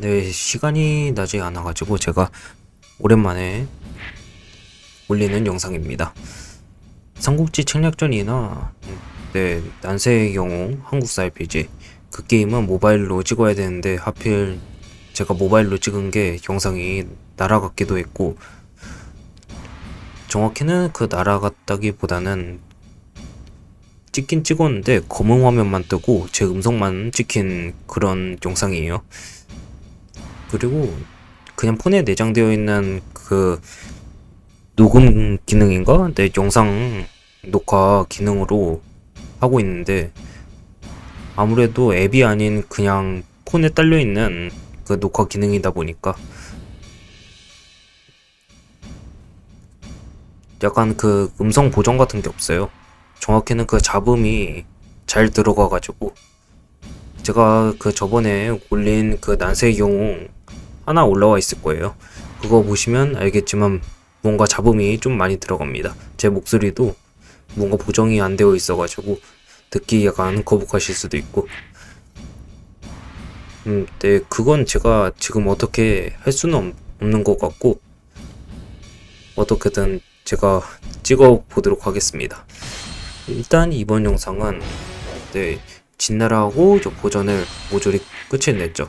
네, 시간이 나지 않아가지고 제가 오랜만에 올리는 영상입니다. 삼국지 책략전이나 네, 난세의 경우 한국사 RPG 그 게임은 모바일로 찍어야 되는데 하필 제가 모바일로 찍은 게 영상이 날아갔기도 했고 정확히는 그 날아갔다기보다는 찍긴 찍었는데 검은 화면만 뜨고 제 음성만 찍힌 그런 영상이에요. 그리고 그냥 폰에 내장되어 있는 그 녹음 기능인가? 네, 영상 녹화 기능으로 하고 있는데 아무래도 앱이 아닌 그냥 폰에 딸려 있는 그 녹화 기능이다 보니까 약간 그 음성 보정 같은 게 없어요. 정확히는 그 잡음이 잘 들어가 가지고 제가 그 저번에 올린 그 난세의 경우 하나 올라와 있을 거예요. 그거 보시면 알겠지만 뭔가 잡음이 좀 많이 들어갑니다. 제 목소리도 뭔가 보정이 안 되어 있어가지고 듣기 약간 거북하실 수도 있고. 음, 네, 그건 제가 지금 어떻게 할 수는 없- 없는 것 같고 어떻게든 제가 찍어 보도록 하겠습니다. 일단 이번 영상은 네, 진나라하고 저 보전을 모조리 끝을 냈죠.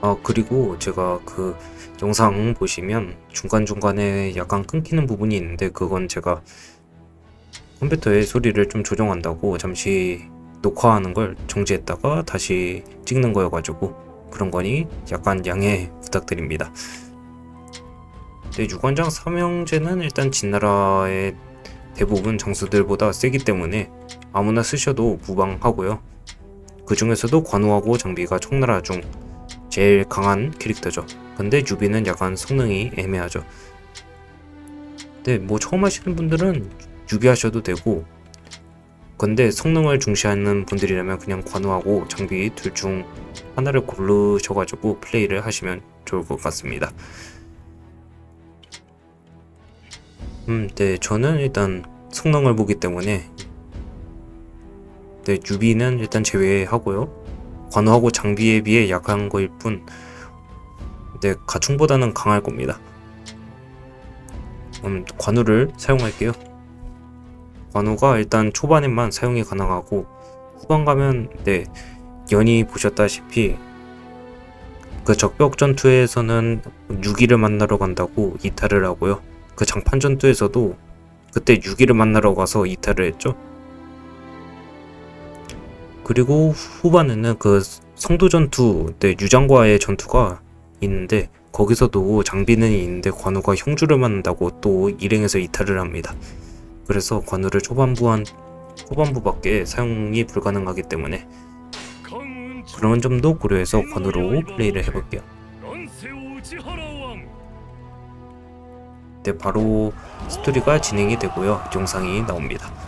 아 그리고 제가 그 영상 보시면 중간중간에 약간 끊기는 부분이 있는데 그건 제가 컴퓨터의 소리를 좀 조정한다고 잠시 녹화하는 걸 정지했다가 다시 찍는 거여가지고 그런 거니 약간 양해 부탁드립니다. 네, 유관장 삼형제는 일단 진나라의 대부분 장수들보다 세기 때문에 아무나 쓰셔도 무방하고요. 그 중에서도 관우하고 장비가 총나라 중 제일 강한 캐릭터죠. 근데 유비는 약간 성능이 애매하죠. 근데 뭐 처음 하시는 분들은 유비 하셔도 되고 근데 성능을 중시하는 분들이라면 그냥 관우하고 장비 둘 중 하나를 고르셔가지고 플레이를 하시면 좋을 것 같습니다. 음, 네, 저는 일단 성능을 보기 때문에 네, 유비는 일단 제외하고요. 관우하고 장비에 비해 약한 거일 뿐, 네, 가충보다는 강할 겁니다. 음, 관우를 사용할게요. 관우가 일단 초반에만 사용이 가능하고, 후반 가면, 네, 연이 보셨다시피, 그 적벽 전투에서는 6위를 만나러 간다고 이탈을 하고요. 그 장판 전투에서도 그때 6위를 만나러 가서 이탈을 했죠. 그리고 후반에는 그 성도 전투 때 유장과의 전투가 있는데 거기서도 장비는 있는데 관우가 형주를 만난다고 또 일행에서 이탈을 합니다. 그래서 관우를 초반부한 초반부밖에 사용이 불가능하기 때문에 그런 점도 고려해서 관우로 플레이를 해볼게요. 네, 바로 스토리가 진행이 되고요. 영상이 나옵니다.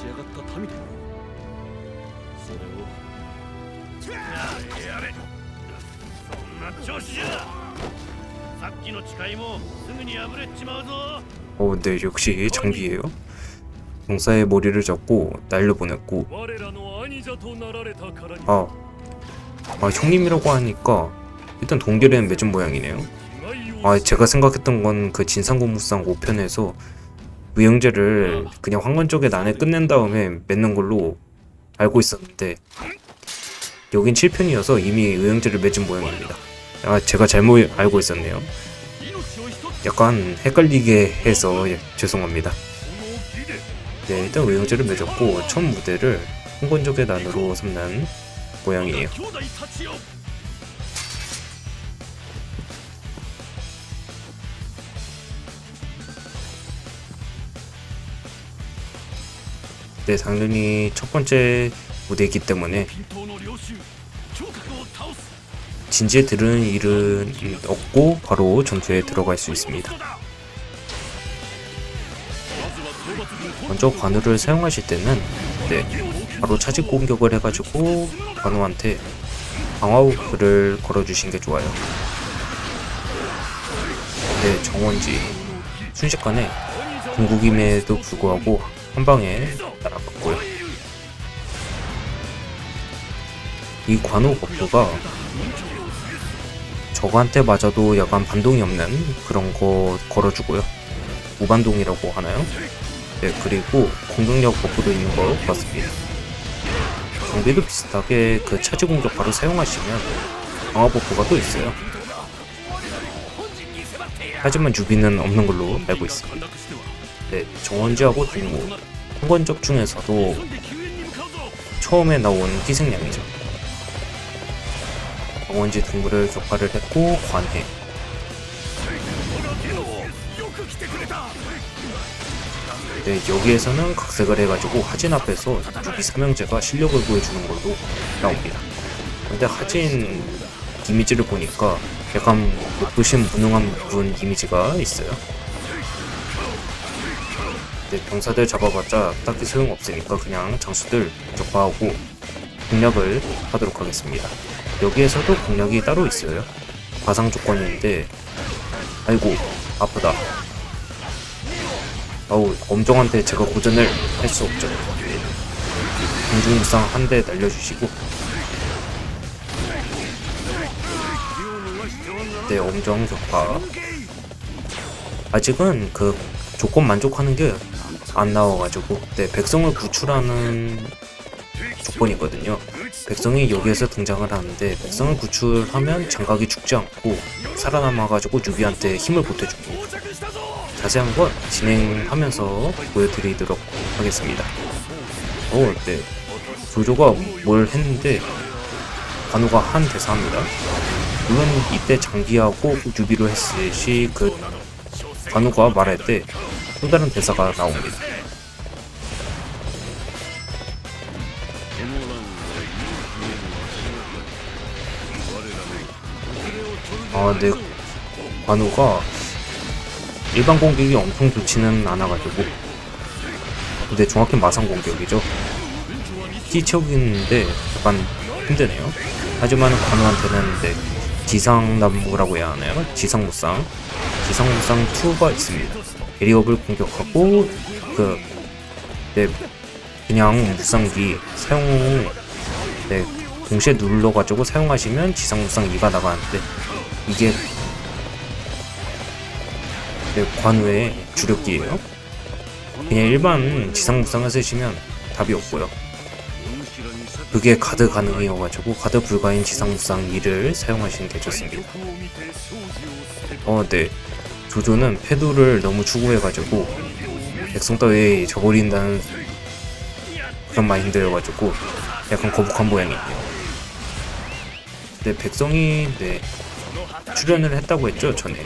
ち上がった民であろうそれをやれやれそんな調子じゃさっきの誓いもすぐに破れちまうぞ 어, 네, 역시 장비예요. 병사의 머리를 잡고 날려보냈고 我らの兄者となられたからに 아, 아 형님이라고 하니까 일단 동결에는 맺은 모양이네요. 被害を 아 제가 생각했던 건 그 진상공무상 5편에서 무형제를 아. 그냥 황건 쪽에 난에 끝낸 다음에 맺는 걸로 알고 있었는데 여긴 7편이어서 이미 의형제를 맺은 모양입니다. 아 제가 잘못 알고 있었네요. 약간 헷갈리게 해서 예, 죄송합니다. 네 일단 의형제를 맺었고 첫 무대를 황건족의 난으로 삼는 모양이에요. 네, 당연히 첫 번째 무대이기 때문에 진지에 들은 일은 없고 바로 전투에 들어갈 수 있습니다. 먼저 관우를 사용하실 때는 네, 바로 차지 공격을 해가지고 관우한테 방화 호크를 걸어주신 게 좋아요. 네, 정원지 순식간에 궁극임에도 불구하고 한 방에 이 관우 버프가 저거한테 맞아도 약간 반동이 없는 그런 거 걸어주고요. 무반동이라고 하나요? 네, 그리고 공격력 버프도 있는 걸 봤습니다. 경비도 비슷하게 그 차지 공격 바로 사용하시면 강화 버프가 또 있어요. 하지만 유비는 없는 걸로 알고 있습니다. 네, 정원지하고 딩고 통건적 중에서도 처음에 나온 희생양이죠. 원지 둥굴을 조파를 했고 관해 네, 여기에서는 각색을 해가지고 하진 앞에서 쭈기 삼형제가 실력을 보여주는 걸로 나옵니다. 근데 하진 이미지를 보니까 약간 높으신 무능한 분 이미지가 있어요. 네, 병사들 잡아봤자 딱히 소용없으니까 그냥 장수들 격파하고 공략을 하도록 하겠습니다. 여기에서도 공략이 따로 있어요. 가상 조건인데 아이고 아프다. 아우 엄정한데 제가 고전을 할 수 없죠. 공중무쌍 한대 날려주시고 네 엄정 격파 아직은 그 조건 만족하는 게 안 나와가지고 네 백성을 구출하는 조건이거든요. 백성이 여기에서 등장을 하는데 백성을 구출하면 장각이 죽지 않고 살아남아가지고 유비한테 힘을 보태주고 자세한 건 진행하면서 보여드리도록 하겠습니다. 어, 네. 조조가 뭘 했는데 관우가 한 대사입니다. 물론 이때 장기하고 유비로 했을 시 그 관우가 말할 때 또 다른 대사가 나옵니다. 아, 네. 관우가 일반 공격이 엄청 좋지는 않아가지고 근데 정확히 마상 공격이죠 키 채우기인데 약간 힘드네요 하지만 관우한테는 네, 지상나무라고 해야 하나요? 지상무쌍 지상무쌍 2가 있습니다 베리업을 공격하고 그 네, 그냥 무쌍기 사용 네, 동시에 눌러가지고 사용하시면 지상무쌍 2가 나가는데 이게 네, 관우의 주력기예요. 그냥 일반 지상무쌍을 쓰시면 답이 없고요. 그게 가드 가능이어가지고 가드 불가인 지상무상 2를 사용하시는 게 좋습니다. 어, 네. 조조는 패도를 너무 추구해가지고 백성 따위 저버린다는 그런 마인드여가지고 약간 거북한 모양이에요. 근데 백성이 네 출연을 했다고 했죠 전에.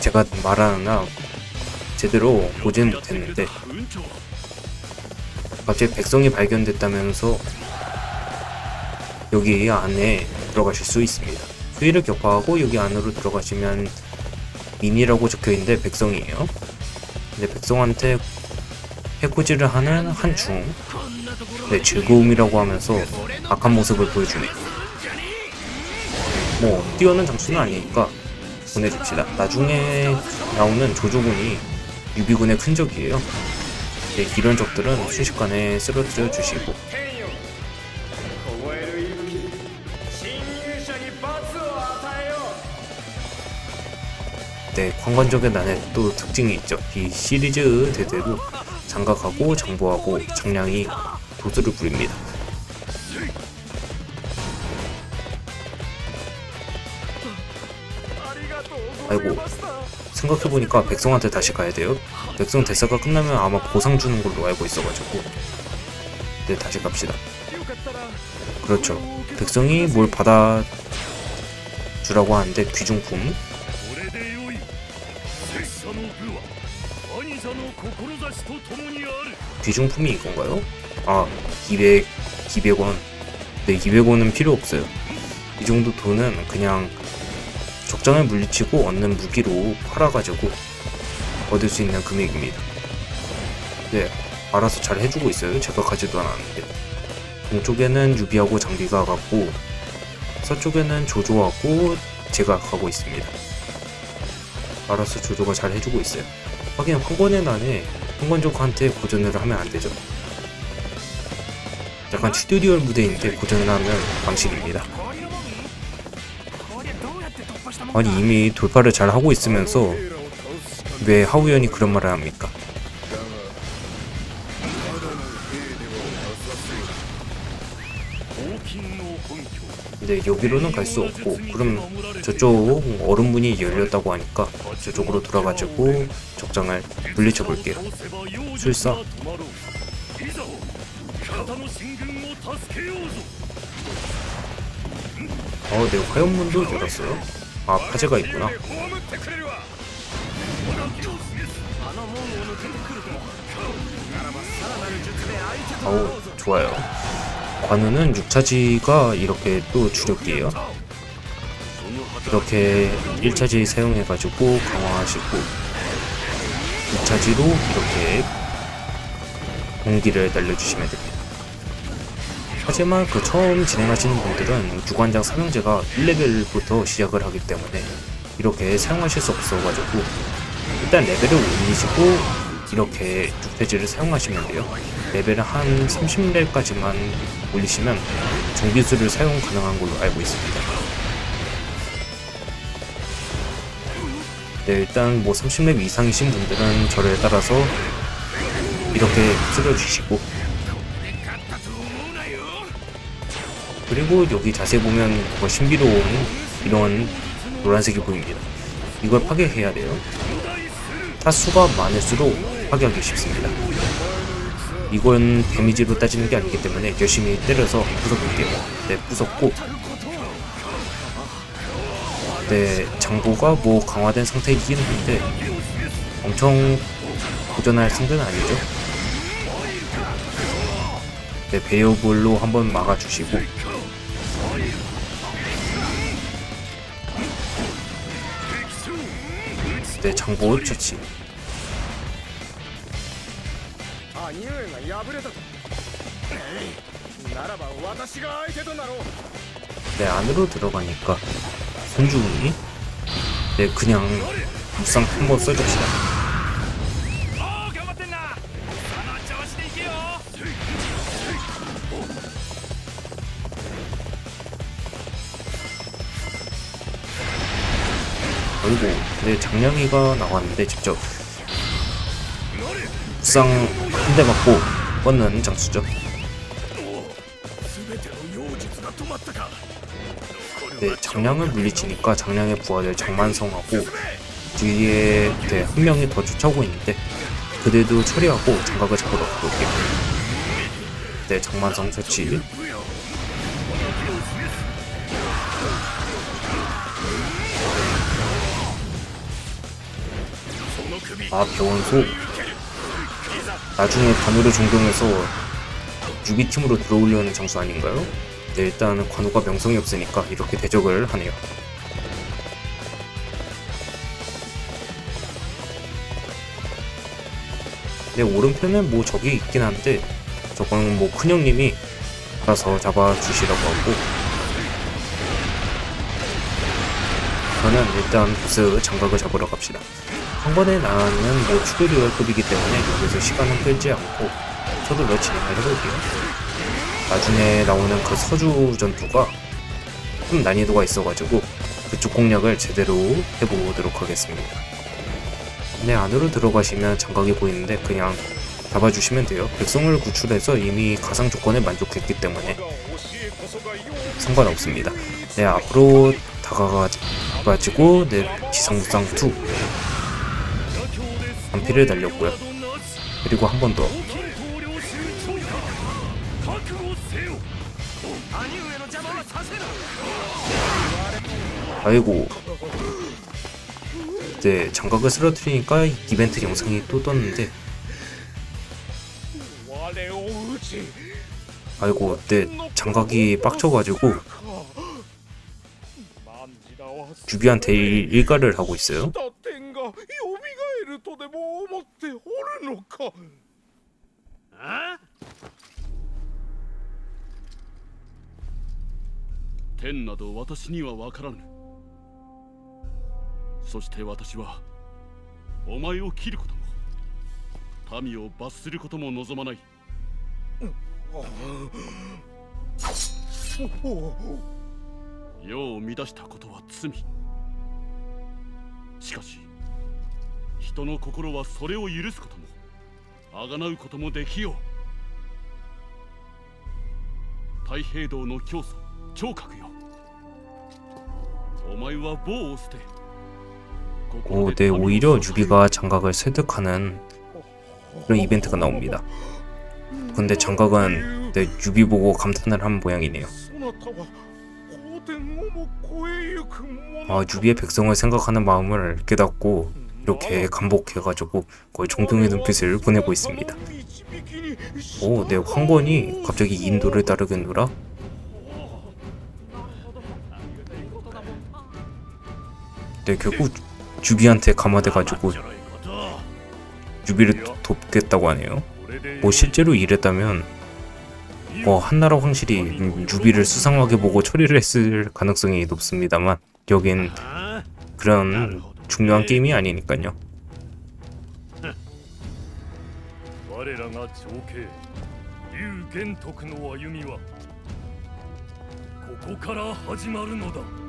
제가 말하나 제대로 보지는 못했는데. 갑자기 백성이 발견됐다면서 여기 안에 들어가실 수 있습니다. 수위를 격파하고 여기 안으로 들어가시면 민이라고 적혀있는데 백성이에요. 근데 백성한테 해코지를 하는 한중 네 즐거움이라고 하면서 악한 모습을 보여주네요 뭐 뛰어난 장수는 아니니까 보내줍시다. 나중에 나오는 조조군이 유비군의 큰적이에요. 네, 이런 적들은 순식간에 쓰러뜨려 주시고 네, 관광적의 난에 또 특징이 있죠. 이 시리즈 대대로 장각하고 정보하고 장량이 도수를 부립니다. 아이고 생각해보니까 백성한테 다시 가야돼요. 백성 대사가 끝나면 아마 보상 주는 걸로 알고 있어가지고. 네 다시 갑시다. 그렇죠. 백성이 뭘 받아 주라고 하는데 귀중품. 귀중품이 이건가요? 아 200, 200원. 네 200원은 필요 없어요. 이 정도 돈은 그냥 적장을 물리치고 얻는 무기로 팔아가지고 얻을 수 있는 금액입니다. 네 알아서 잘 해주고 있어요. 제가 가지도 않았는데. 동쪽에는 유비하고 장비가 가고 서쪽에는 조조하고 제가 가고 있습니다. 알아서 조조가 잘 해주고 있어요. 하긴 황건의 난에 황건족한테 고전을 하면 안 되죠. 약간 튜토리얼 무대인데 고전을 하면 방식입니다. 아니 이미 돌파를 잘 하고 있으면서 왜 하우연이 그런 말을 합니까? 근데 여기로는 갈 수 없고 그럼 저쪽 얼음문이 열렸다고 하니까 저쪽으로 돌아가지고 적장을 물리쳐 볼게요. 술사. 어, 네, 화염문도 열었어요? 아 화재가 있구나. 아우 좋아요. 관우는 6차지가 이렇게 또 주력이에요. 이렇게 1차지 사용해가지고 강화하시고 2차지로 이렇게 공기를 날려주시면 됩니다. 하지만 그 처음 진행하시는 분들은 주관장 삼형제가 1레벨부터 시작을 하기 때문에 이렇게 사용하실 수 없어가지고 일단 레벨을 올리시고 이렇게 6페이지를 사용하시면 돼요. 레벨을 한 30레벨까지만 올리시면 정비수를 사용 가능한 걸로 알고 있습니다. 네, 일단 뭐 30렙 이상이신 분들은 저를 따라서 이렇게 쓸어주시고 그리고 여기 자세히 보면 뭐 신비로운 이런 노란색이 보입니다. 이걸 파괴해야 돼요. 타수가 많을수록 파괴하기 쉽습니다. 이건 데미지로 따지는 게 아니기 때문에 열심히 때려서 부숴볼게요. 네, 부쉈고 네, 장보가 뭐 강화된 상태이긴 한데 엄청 도전할 상대는 아니죠. 네, 베어볼로 한번 막아주시고 내 장보를 처치. 내 안으로 들어가니까 선주군이 내 네, 그냥 무쌍 한번 써줍시다. 어이구 근데 네, 장량이가 나왔는데 직접 묵상 한 대 맞고 뻗는 장수죠. 네, 장량을 물리치니까 장량의 부하들 장만성하고 뒤에 네, 한 명이 더 쫓아오고 있는데 그들도 처리하고 장각을 잡으러 가볼게요. 네, 장만성 설치. 아, 병원소. 나중에 관우를 종동해서 유비팀으로 들어오려는 장수 아닌가요? 네, 일단 관우가 명성이 없으니까 이렇게 대적을 하네요. 네, 오른편엔 뭐 적이 있긴 한데 저건 뭐 큰형님이 알아서 잡아주시라고 하고 저는 일단 보스 장각을 잡으러 갑시다. 한 번에 나는 뭐 튜토리얼급이기 때문에 여기서 시간은 끌지 않고 서둘러 진행을 해볼게요. 나중에 나오는 그 서주 전투가 좀 난이도가 있어가지고 그쪽 공략을 제대로 해보도록 하겠습니다. 네, 안으로 들어가시면 장각이 보이는데 그냥 잡아주시면 돼요. 백성을 구출해서 이미 가상 조건에 만족했기 때문에 상관없습니다. 네, 앞으로 다가가가지고 네, 지상무쌍 2 반피를 달렸고요. 그리고 한 번 더. 아이고 네, 장각을 쓰러뜨리니까 이벤트 영상이 또 떴는데 아이고 네 장각이 빡쳐가지고 주비한테 일가를 하고 있어요 天など私には分からぬ。そして私はお前を切ることも民を罰することも望まない。世を乱したことは罪。しかし人の心はそれを許すことも贖うこともできよう。太平道の教祖聴覚よ。 오, 네, 오히려 유비가 장각을 설득하는 그런 이벤트가 나옵니다. 근데 장각은 내 유비 보고 감탄을 한 모양이네요. 아, 유비의 백성을 생각하는 마음을 깨닫고 이렇게 감복해가지고 거의 존경의 눈빛을 보내고 있습니다. 오, 내 황건이 갑자기 인도를 따르겠노라? 때 그 결국 주비한테 감화돼가지고 주비를 돕겠다고 하네요. 뭐 실제로 이랬다면 뭐 한나라 황실이 유비를 수상하게 보고 처리를 했을 가능성이 높습니다만 여긴 그런 중요한 게임이 아니니까요. 음.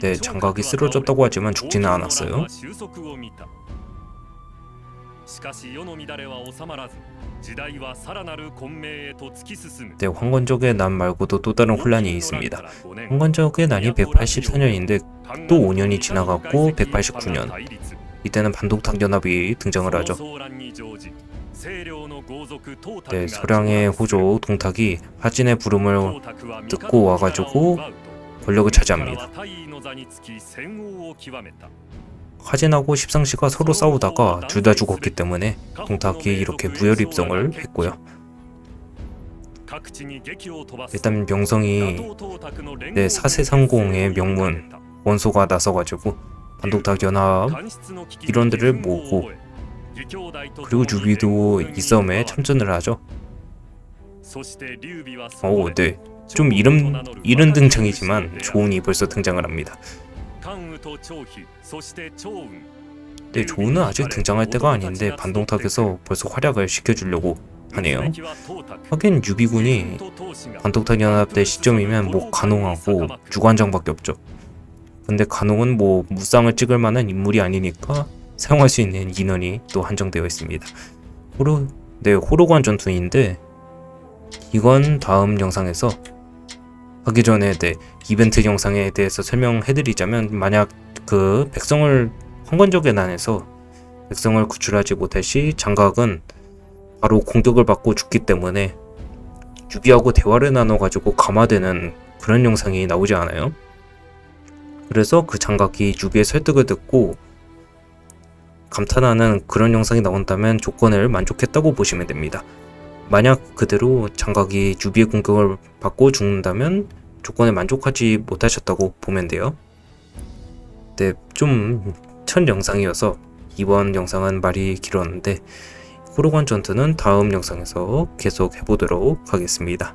네, 장각이 쓰러졌다고 하지만 죽지는 않았어요. 네, 황건적의 난 말고도 또 다른 혼란이 있습니다. 황건적의 난이 184년인데 또 5년이 지나갔고 189년. 이때는 반독당 연합이 등장을 하죠. 네, 서량의 호조 동탁이 하진의 부름을 듣고 와가지고 권력을 차지합니다. 하진하고 십상시가 서로 싸우다가 둘 다 죽었기 때문에 동탁이 이렇게 무혈 입성을 했고요. 일단 명성이 네, 사세상공의 명문 원소가 나서가지고 반독탁 연합 이런들을 모으고 그리고 유비도 이 싸움에 참전을 하죠. 오, 네. 좀 이름 이른 등장이지만 조운이 벌써 등장을 합니다. 네, 조운은 아직 등장할 때가 아닌데 반동탁에서 벌써 활약을 시켜주려고 하네요. 하긴 유비군이 반독탁 연합 때 시점이면 뭐 간홍하고 유관장밖에 없죠. 근데 간홍은 뭐 무쌍을 찍을 만한 인물이 아니니까 사용할 수 있는 인원이 또 한정되어 있습니다. 호로 네 호로관 전투인데 이건 다음 영상에서 하기 전에 네 이벤트 영상에 대해서 설명해드리자면 만약 그 백성을 황건적의 난에서 백성을 구출하지 못할 시 장각은 바로 공격을 받고 죽기 때문에 유비하고 대화를 나눠가지고 감화되는 그런 영상이 나오지 않아요. 그래서 그 장각이 유비의 설득을 듣고 감탄하는 그런 영상이 나온다면 조건을 만족했다고 보시면 됩니다. 만약 그대로 장각이 유비의 공격을 받고 죽는다면 조건에 만족하지 못하셨다고 보면 돼요. 네, 좀 첫 영상이어서 이번 영상은 말이 길었는데 호로관 전투는 다음 영상에서 계속 해보도록 하겠습니다.